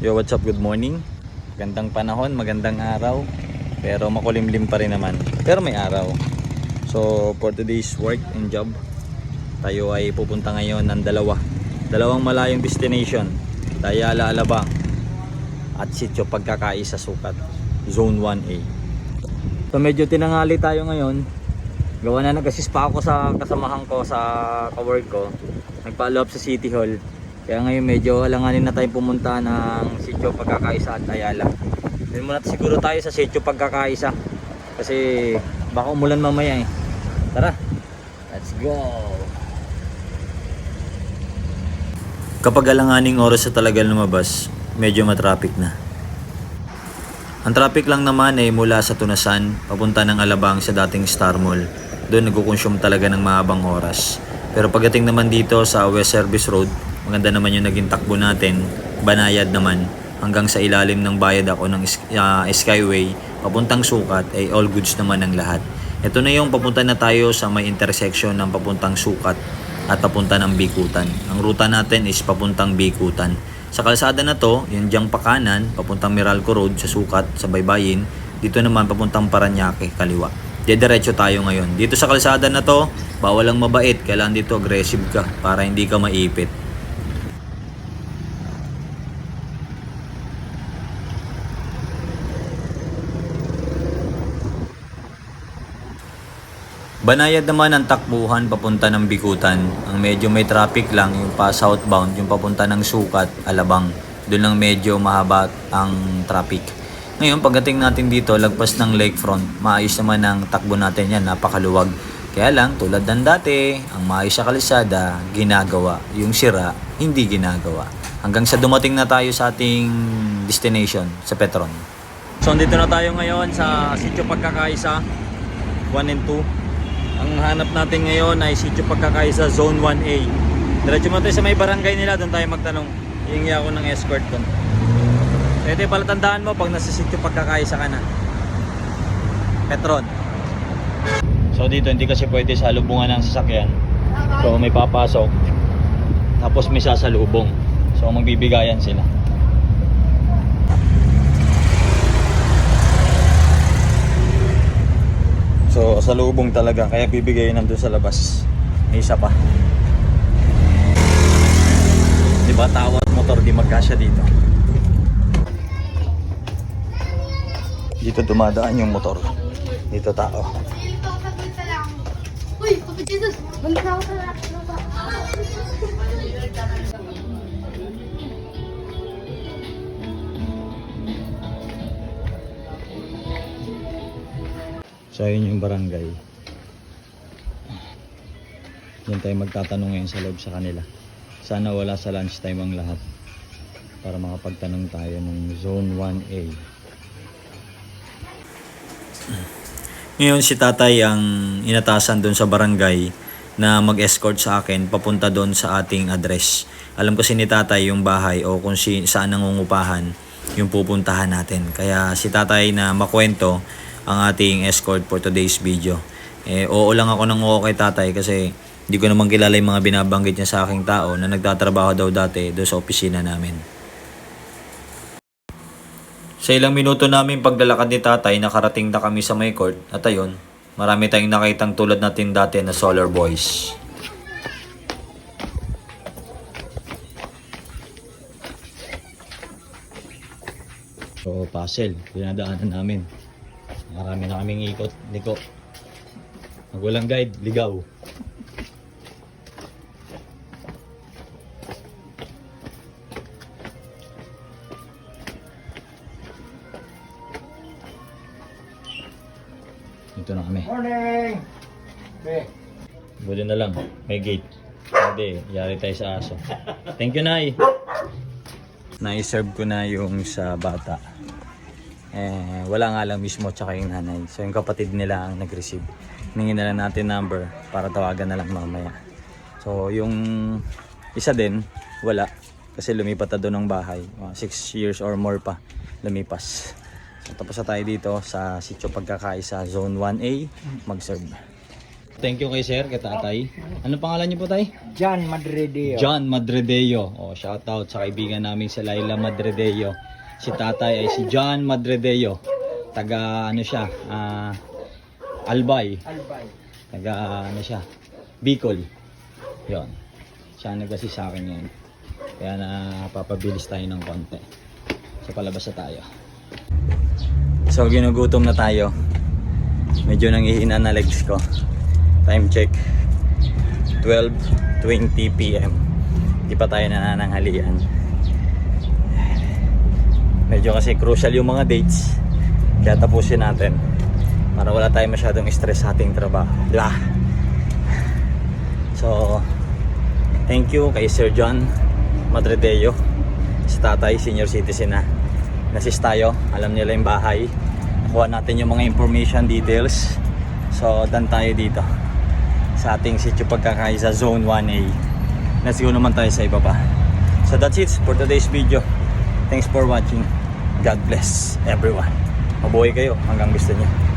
Yo, what's up? Good morning. Gandang panahon, magandang araw. Pero makulimlim pa rin naman. Pero may araw. So, for today's work and job, tayo ay pupunta ngayon ng dalawa. Dalawang malayong destination. Dayala Alabang at Sitio Pagkakaisa Sukat. Zone 1A. So, medyo tinangali tayo ngayon. Gawa na nag-assist pa ako sa kasamahan ko sa kawork ko. Up sa City Hall. Kaya ngayon medyo alanganin na tayo pumunta ng sitio pagkakaisa at Ayala. Then muna siguro tayo sa sitio pagkakaisa. Kasi baka umulan mamaya eh. Tara, let's go! Kapag alanganing oras sa talaga lumabas, medyo matraffic na. Ang traffic lang naman ay mula sa Tunasan, papunta ng Alabang sa dating Star Mall. Doon nagkukonsume talaga ng mahabang oras. Pero pagdating naman dito sa West Service Road, maganda naman yung naging takbo natin, banayad naman, hanggang sa ilalim ng bayad ako ng ah, Skyway, papuntang Sukat, ay all goods naman ang lahat. Ito na yung papunta na tayo sa may intersection ng papuntang Sukat at papunta ng Bikutan. Ang ruta natin is papuntang Bikutan. Sa kalsada na to, yung diyang pakanan, papuntang Meralco Road sa Sukat, sa Baybayin. Dito naman papuntang Paranaque, kaliwa. Diretso tayo ngayon. Dito sa kalsada na to, bawal ang mabait. Kailangan dito aggressive ka para hindi ka maipit. Banayad naman ang takbuhan papunta ng Bikutan. Ang medyo may traffic lang yung pa southbound, yung papunta ng Sukat, Alabang. Doon lang medyo mahaba ang traffic. Ngayon, pagdating natin dito, lagpas ng lakefront, maayos naman ang takbo natin yan, napakaluwag. Kaya lang, tulad ng dati, ang maayos sa kalisada, ginagawa. Yung sira, hindi ginagawa. Hanggang sa dumating na tayo sa ating destination, sa Petron. So, dito na tayo ngayon sa Sitio Pagkakaisa, 1 and 2. Ang hanap natin ngayon ay sitio pagkakaisa Zone 1A. Diretso mo tayo sa may barangay nila, doon tayo magtanong. Hihingi ako ng escort doon. Ito yung palatandaan mo pag nasa sitio pagkakaisa ka na. Petron. So dito hindi kasi pwede sa lubungan ng sasakyan. So may papasok. Tapos may sasalubong. So magbibigayan sila. So, sa lubong talaga. Kaya bibigay nandun sa labas. Isa pa. Di ba motor di magkasya dito. Dito dumadaan yung motor. Dito tao. Uy, Papa Jesus! Balik ako sa So, ayun yung barangay. Yan tayo magtatanong ngayon sa loob sa kanila. Sana wala sa lunchtime ang lahat. Para makapagtanong tayo ng Zone 1A. Ngayon si tatay ang inatasan doon sa barangay na mag-escort sa akin papunta doon sa ating address. Alam ko si ni tatay yung bahay o kung si, saan nangungupahan yung pupuntahan natin. Kaya si tatay na makwento ang ating escort for today's video. Eh, oo lang ako ng oo kay tatay kasi hindi ko naman kilala yung mga binabanggit niya sa aking tao na nagtatrabaho daw dati doon sa opisina namin. Sa ilang minuto namin paglalakad ni tatay, nakarating na kami sa may court at ayun, marami tayong nakitang tulad natin dati na Solar Boys. So, puzzle, dinadaanan namin. Marami na kaming ikot, liko. Pag walang guide, ligaw. Dito na kami. Morning! Okay. Buti na lang, may gate. Hindi, yari tayo sa aso. Thank you, Nay. Na-serve ko na yung sa bata. Eh, wala nga lang mismo tsaka yung nanay. So yung kapatid nila ang nag-receive. Hingin na lang natin number para tawagan na lang mamaya. So yung isa din, wala. Kasi lumipat na doon ng bahay. 6 years or more pa lumipas. So tapos na tayo dito sa sitio pagkakaisa zone 1A mag-serve. Thank you kay sir, kay tatay. Ano pangalan niyo po tay? John Madrideo. John Madredeo. Oh, shout out sa kaibigan namin si Laila Madredeo. Si tatay ay si John Madredeo. Taga ano siya? ah, Albay. Albay. Taga ano siya? Bicol. Yon. Siya ang nag-assist sa akin ngayon. Kaya napapabilis tayo ng konti. So palabas na tayo. So ginugutom na tayo. Medyo nangihina na legs ko. Time check. 12.20 p.m. Di pa tayo nanananghalian. Medyo kasi crucial yung mga dates. Kaya tapusin natin. Para wala tayong masyadong stress sa ating trabaho. Lah. So, thank you kay Sir John Madredeo. Si tatay, senior citizen na. Nasis tayo. Alam nila yung bahay. Nakuha natin yung mga information details. So, dan tayo dito. Sa ating sitio pagkakay sa Zone 1A. Let's go naman tayo sa iba pa. So, that's it for today's video. Thanks for watching. God bless everyone. Mabuhay kayo hanggang gusto niyo.